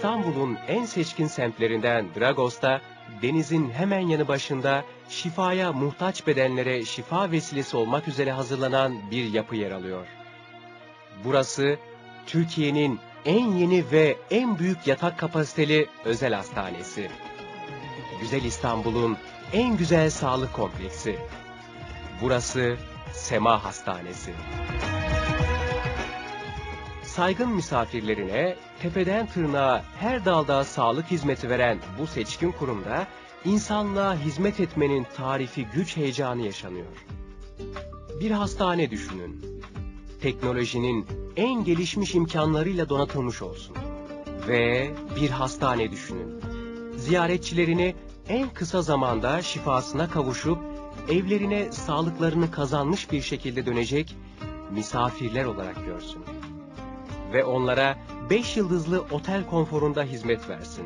İstanbul'un en seçkin semtlerinden Dragos'ta, denizin hemen yanı başında şifaya muhtaç bedenlere şifa vesilesi olmak üzere hazırlanan bir yapı yer alıyor. Burası, Türkiye'nin en yeni ve en büyük yatak kapasiteli özel hastanesi. Güzel İstanbul'un en güzel sağlık kompleksi. Burası Sema Hastanesi. Saygın misafirlerine tepeden tırnağa her dalda sağlık hizmeti veren bu seçkin kurumda insanlığa hizmet etmenin tarifi güç heyecanı yaşanıyor. Bir hastane düşünün. Teknolojinin en gelişmiş imkanlarıyla donatılmış olsun. Ve bir hastane düşünün. Ziyaretçilerini en kısa zamanda şifasına kavuşup evlerine sağlıklarını kazanmış bir şekilde dönecek misafirler olarak görsün. Ve onlara 5 yıldızlı otel konforunda hizmet versin.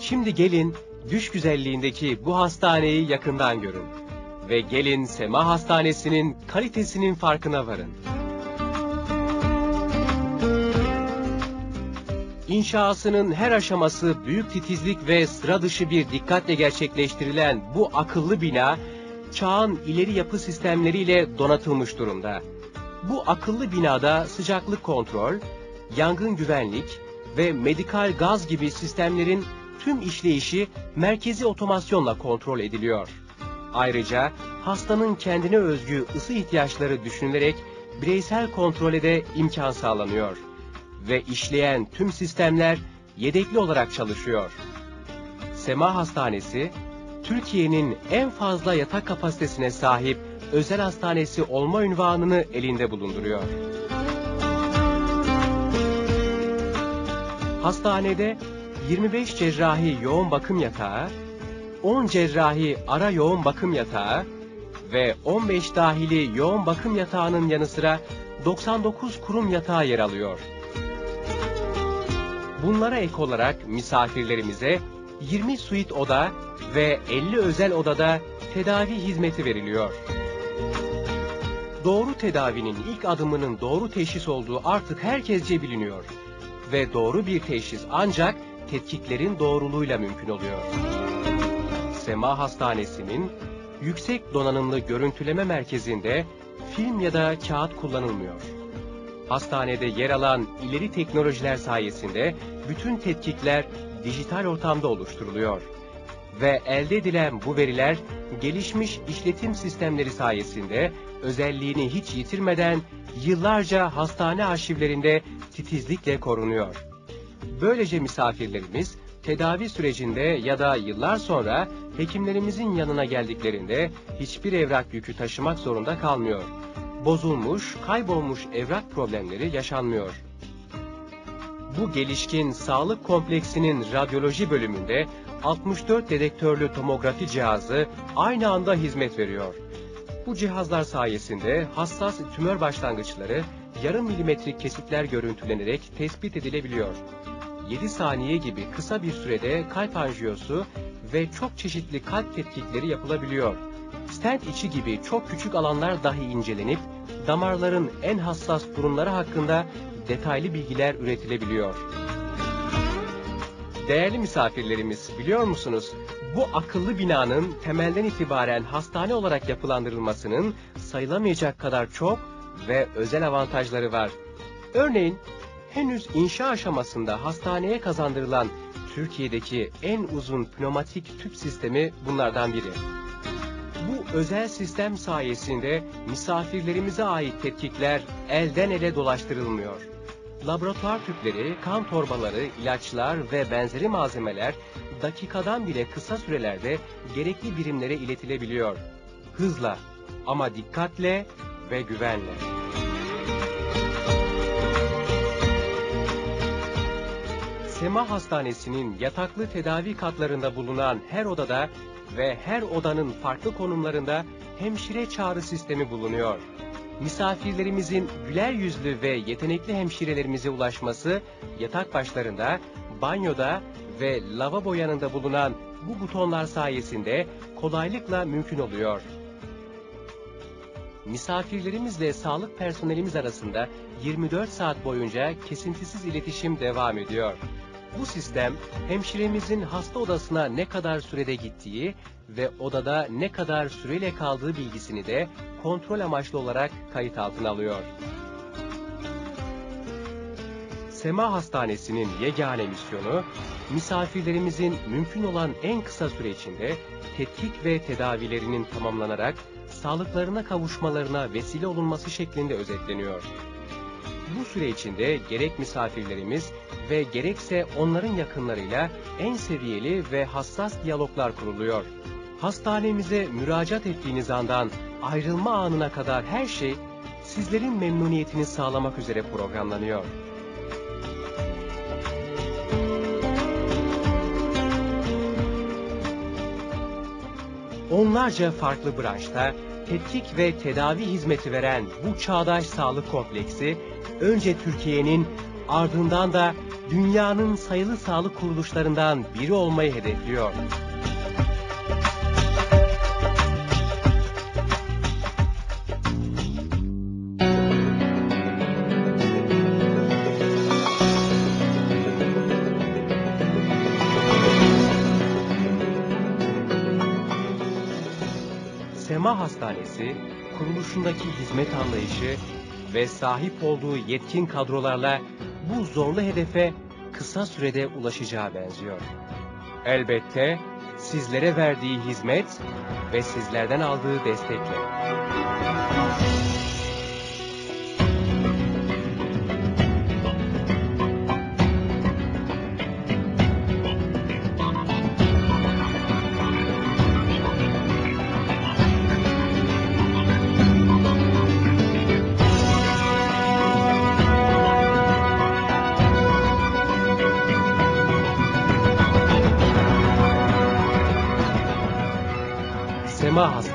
Şimdi gelin düş güzelliğindeki bu hastaneyi yakından görün. Ve gelin Sema Hastanesi'nin kalitesinin farkına varın. İnşasının her aşaması büyük titizlik ve sıra dışı bir dikkatle gerçekleştirilen bu akıllı bina, çağın ileri yapı sistemleriyle donatılmış durumda. Bu akıllı binada sıcaklık kontrol, yangın güvenlik ve medikal gaz gibi sistemlerin tüm işleyişi merkezi otomasyonla kontrol ediliyor. Ayrıca hastanın kendine özgü ısı ihtiyaçları düşünülerek bireysel kontrole de imkan sağlanıyor ve işleyen tüm sistemler yedekli olarak çalışıyor. Sema Hastanesi, Türkiye'nin en fazla yatak kapasitesine sahip özel hastanesi olma ünvanını elinde bulunduruyor. Hastanede 25 cerrahi yoğun bakım yatağı, 10 cerrahi ara yoğun bakım yatağı ve 15 dahili yoğun bakım yatağının yanı sıra 99 kurum yatağı yer alıyor. Bunlara ek olarak misafirlerimize 20 suite oda ve 50 özel odada tedavi hizmeti veriliyor. Doğru tedavinin ilk adımının doğru teşhis olduğu artık herkesce biliniyor. Ve doğru bir teşhis ancak tetkiklerin doğruluğuyla mümkün oluyor. Sema Hastanesi'nin yüksek donanımlı görüntüleme merkezinde film ya da kağıt kullanılmıyor. Hastanede yer alan ileri teknolojiler sayesinde bütün tetkikler dijital ortamda oluşturuluyor. Ve elde edilen bu veriler gelişmiş işletim sistemleri sayesinde özelliğini hiç yitirmeden yıllarca hastane arşivlerinde titizlikle korunuyor. Böylece misafirlerimiz tedavi sürecinde ya da yıllar sonra hekimlerimizin yanına geldiklerinde hiçbir evrak yükü taşımak zorunda kalmıyor. Bozulmuş, kaybolmuş evrak problemleri yaşanmıyor. Bu gelişkin sağlık kompleksinin radyoloji bölümünde 64 dedektörlü tomografi cihazı aynı anda hizmet veriyor. Bu cihazlar sayesinde hassas tümör başlangıçları yarım milimetrik kesitler görüntülenerek tespit edilebiliyor. 7 saniye gibi kısa bir sürede kalp anjiyosu ve çok çeşitli kalp tetkikleri yapılabiliyor. Stent içi gibi çok küçük alanlar dahi incelenip damarların en hassas durumları hakkında detaylı bilgiler üretilebiliyor. Değerli misafirlerimiz biliyor musunuz? Bu akıllı binanın temelden itibaren hastane olarak yapılandırılmasının sayılamayacak kadar çok ve özel avantajları var. Örneğin henüz inşa aşamasında hastaneye kazandırılan Türkiye'deki en uzun pneumatik tüp sistemi bunlardan biri. Bu özel sistem sayesinde misafirlerimize ait tetkikler elden ele dolaştırılmıyor. Laboratuvar tüpleri, kan torbaları, ilaçlar ve benzeri malzemeler dakikadan bile kısa sürelerde gerekli birimlere iletilebiliyor. Hızla ama dikkatle ve güvenle. Sema Hastanesi'nin yataklı tedavi katlarında bulunan her odada ve her odanın farklı konumlarında hemşire çağrı sistemi bulunuyor. Misafirlerimizin güler yüzlü ve yetenekli hemşirelerimize ulaşması yatak başlarında, banyoda ve lavabo yanında bulunan bu butonlar sayesinde kolaylıkla mümkün oluyor. misafirlerimizle sağlık personelimiz arasında 24 saat boyunca kesintisiz iletişim devam ediyor. Bu sistem hemşiremizin hasta odasına ne kadar sürede gittiği ve odada ne kadar süreyle kaldığı bilgisini de kontrol amaçlı olarak kayıt altına alıyor. Sema Hastanesi'nin yegane misyonu, misafirlerimizin mümkün olan en kısa süre içinde tetkik ve tedavilerinin tamamlanarak sağlıklarına kavuşmalarına vesile olunması şeklinde özetleniyor. Bu süre içinde gerek misafirlerimiz ve gerekse onların yakınlarıyla en seviyeli ve hassas diyaloglar kuruluyor. Hastanemize müracaat ettiğiniz andan ayrılma anına kadar her şey sizlerin memnuniyetini sağlamak üzere programlanıyor. Onlarca farklı branşta tetkik ve tedavi hizmeti veren bu çağdaş sağlık kompleksi önce Türkiye'nin ardından da dünyanın sayılı sağlık kuruluşlarından biri olmayı hedefliyor. Sema Hastanesi, kuruluşundaki hizmet anlayışı ve sahip olduğu yetkin kadrolarla bu zorlu hedefe kısa sürede ulaşacağı benziyor. Elbette sizlere verdiği hizmet ve sizlerden aldığı destekle. Sema Hastanesi. Hayatınıza sağlık.